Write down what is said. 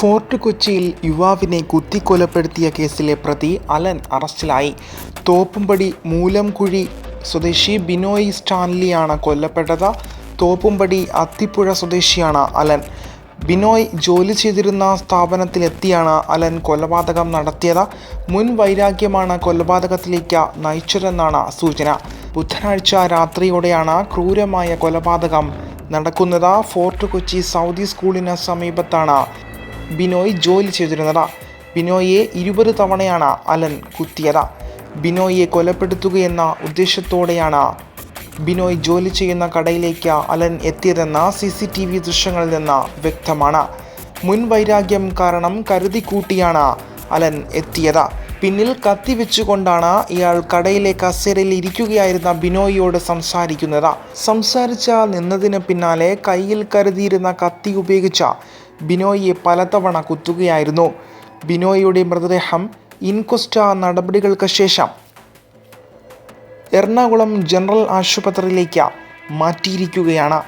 Fort കൊച്ചിയിൽ യുവാവിനെ കുത്തിക്കൊലപ്പെടുത്തിയ കേസിലെ പ്രതി അലൻ അറസ്റ്റിലായി. തോപ്പുംപടി മൂലംകുഴി സ്വദേശി ബിനോയ് സ്റ്റാൻലിയാണ് കൊല്ലപ്പെട്ടത്. തോപ്പുംപടി അത്തിപ്പുഴ സ്വദേശിയാണ് അലൻ. ബിനോയ് ജോലി ചെയ്തിരുന്ന സ്ഥാപനത്തിലെത്തിയാണ് അലൻ കൊലപാതകം നടത്തിയത്. മുൻ വൈരാഗ്യമാണ് കൊലപാതകത്തിലേക്ക് നയിച്ചതെന്നാണ് സൂചന. ബുധനാഴ്ച രാത്രിയോടെയാണ് ക്രൂരമായ കൊലപാതകം നടക്കുന്നത്. ഫോർട്ട് കൊച്ചി സൗദി സ്കൂളിന് സമീപത്താണ് ബിനോയ് ജോലി ചെയ്തിരുന്നത്. ബിനോയിയെ ഇരുപത് തവണയാണ് അലൻ കുത്തിയത്. ബിനോയിയെ കൊലപ്പെടുത്തുകയെന്ന ഉദ്ദേശത്തോടെയാണ് ബിനോയ് ജോലി ചെയ്യുന്ന കടയിലേക്ക് അലൻ എത്തിയതെന്ന സി സി ടി വി ദൃശ്യങ്ങളിൽ നിന്ന് വ്യക്തമാണ്. മുൻ വൈരാഗ്യം കാരണം കരുതി കൂട്ടിയാണ് അലൻ എത്തിയത്. പിന്നിൽ കത്തി വെച്ചുകൊണ്ടാണ് ഇയാൾ കടയിലെ കസേരയിൽ ഇരിക്കുകയായിരുന്ന ബിനോയിയോട് സംസാരിക്കുന്നത്. സംസാരിച്ച നിന്നതിന് പിന്നാലെ കയ്യിൽ കരുതിയിരുന്ന കത്തി ഉപയോഗിച്ച ബിനോയിയെ പലതവണ കുത്തുകയായിരുന്നു. ബിനോയിയുടെ മൃതദേഹം ഇൻക്വസ്റ്റ നടപടികൾക്ക് ശേഷം എറണാകുളം ജനറൽ ആശുപത്രിയിലേക്ക് മാറ്റിയിരിക്കുകയാണ്.